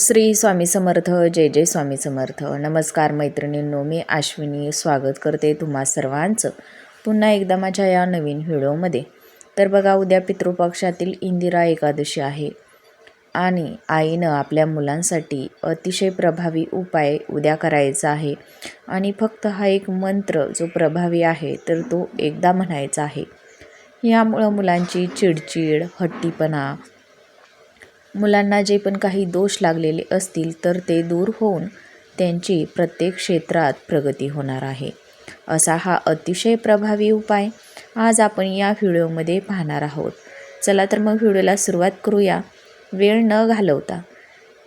श्री स्वामी समर्थ जय जय स्वामी समर्थ. नमस्कार मैत्रिणींनो मी आश्विनी स्वागत करते तुम्हा सर्वांचं पुन्हा एकदा माझ्या या नवीन व्हिडिओमध्ये. तर बघा उद्या पितृपक्षातील इंदिरा एकादशी आहे आणि आईनं आपल्या मुलांसाठी अतिशय प्रभावी उपाय उद्या करायचा आहे. आणि फक्त हा एक मंत्र जो प्रभावी आहे तर तो एकदा म्हणायचा आहे. यामुळं मुलांची चिडचिड हट्टीपणा मुलांना जे पण काही दोष लागलेले असतील तर ते दूर होऊन त्यांची प्रत्येक क्षेत्रात प्रगती होणार आहे. असा हा अतिशय प्रभावी उपाय आज आपण या व्हिडिओमध्ये पाहणार आहोत. चला तर मग व्हिडिओला सुरुवात करूया. वेळ न घालवता.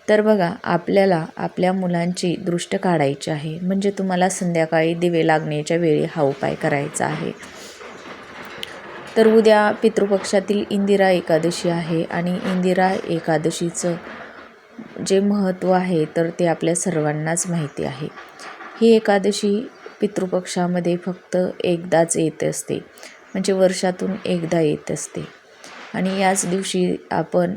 तर बघा आपल्याला आपल्या मुलांची दृष्ट काढायची आहे. म्हणजे तुम्हाला संध्याकाळी दिवे लागण्याच्या वेळी हा उपाय करायचा आहे. तर उद्या पितृपक्षातील इंदिरा एकादशी आहे आणि इंदिरा एकादशीचं जे महत्त्व आहे तर ते आपल्या सर्वांनाच माहिती आहे. ही एकादशी पितृपक्षामध्ये फक्त एकदाच येत असते म्हणजे वर्षातून एकदा येत असते. आणि याच दिवशी आपण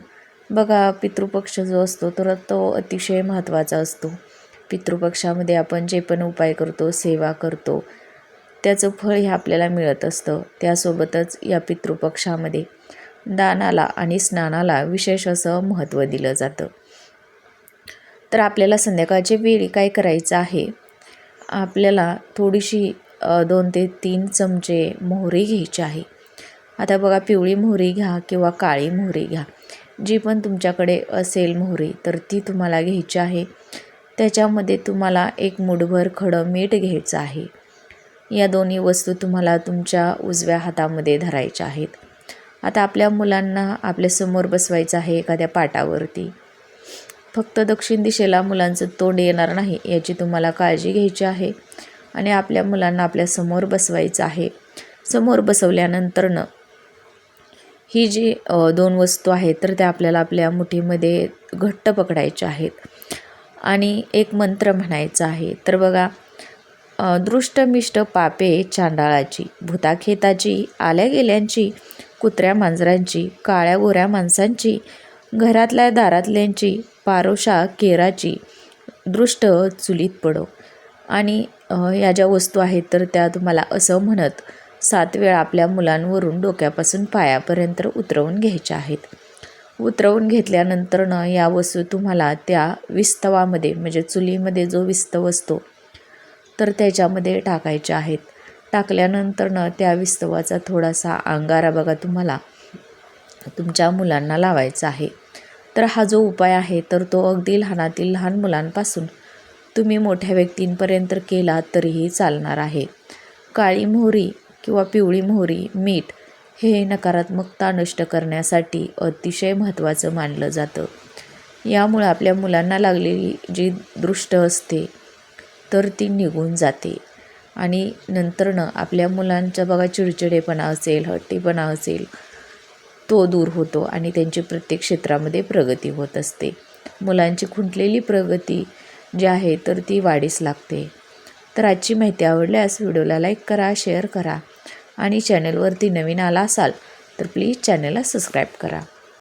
बघा पितृपक्ष जो असतो तर तो अतिशय महत्त्वाचा असतो. पितृपक्षामध्ये आपण जे पण उपाय करतो सेवा करतो त्याचं फळ हे आपल्याला मिळत असतं. त्यासोबतच या पितृपक्षामध्ये दानाला आणि स्नानाला विशेष असं महत्त्व दिलं जातं. तर आपल्याला संध्याकाळच्या वेळी काय करायचं आहे? आपल्याला थोडीशी दोन ते तीन चमचे मोहरी घ्यायची आहे. आता बघा पिवळी मोहरी घ्या किंवा काळी मोहरी घ्या. जी पण तुमच्याकडे असेल मोहरी तर ती तुम्हाला घ्यायची आहे. त्याच्यामध्ये तुम्हाला एक मुठभर खडं मीठ घ्यायचं आहे. या दोन्ही वस्तू तुम्हाला तुमच्या उजव्या हातामध्ये धरायच्या आहेत. आता आपल्या मुलांना आपल्यासमोर बसवायचं आहे एखाद्या पाटावरती. फक्त दक्षिण दिशेला मुलांचं तोंड येणार नाही याची तुम्हाला काळजी घ्यायची आहे आणि आपल्या मुलांना आपल्यासमोर बसवायचं आहे. समोर बसवल्यानंतरनं ही जी दोन वस्तू आहेत तर त्या आपल्याला आपल्या मुठीमध्ये घट्ट पकडायच्या आहेत. आणि एक मंत्र म्हणायचा आहे. तर बघा दृष्टमिष्ट पापे चांडाळाची भूताखेताची आल्या गेल्यांची कुत्र्या मांजरांची काळ्या गोऱ्या माणसांची घरातल्या दारातल्यांची पारोशा केराची दृष्ट चुलीत पडो. आणि या ज्या वस्तू आहेत तर त्या तुम्हाला असं म्हणत सात वेळा आपल्या मुलांवरून डोक्यापासून पायापर्यंत उतरवून घ्यायच्या आहेत. उतरवून घेतल्यानंतरनं या वस्तू तुम्हाला त्या विस्तवामध्ये म्हणजे चुलीमध्ये जो विस्तव असतो तर त्याच्यामध्ये टाकायच्या आहेत. टाकल्यानंतरनं त्या विस्तवाचा थोडासा अंगारा बघा तुम्हाला. तुमच्या मुलांना लावायचा आहे. तर हा जो उपाय आहे तर तो अगदी लहानातील लहान मुलांपासून तुम्ही मोठ्या व्यक्तींपर्यंत केला तरीही चालणार आहे. काळी मोहरी किंवा पिवळी मोहरी मीठ हे नकारात्मकता नष्ट करण्यासाठी अतिशय महत्त्वाचं मानलं जातं. यामुळं आपल्या मुलांना लागलेली जी दृष्ट असते तर ती निघून जाते. आणि नंतरनं आपल्या मुलांचा बघा चिडचिडेपणा असेल हट्टीपणा असेल तो दूर होतो आणि त्यांची प्रत्येक क्षेत्रामध्ये प्रगती होत असते. मुलांची खुंटलेली प्रगती जी आहे तर ती वाढीस लागते. तर आजची माहिती आवडल्यास व्हिडिओला लाईक करा शेअर करा आणि चॅनलवरती नवीन आला असाल तर प्लीज चॅनलला सबस्क्राईब करा.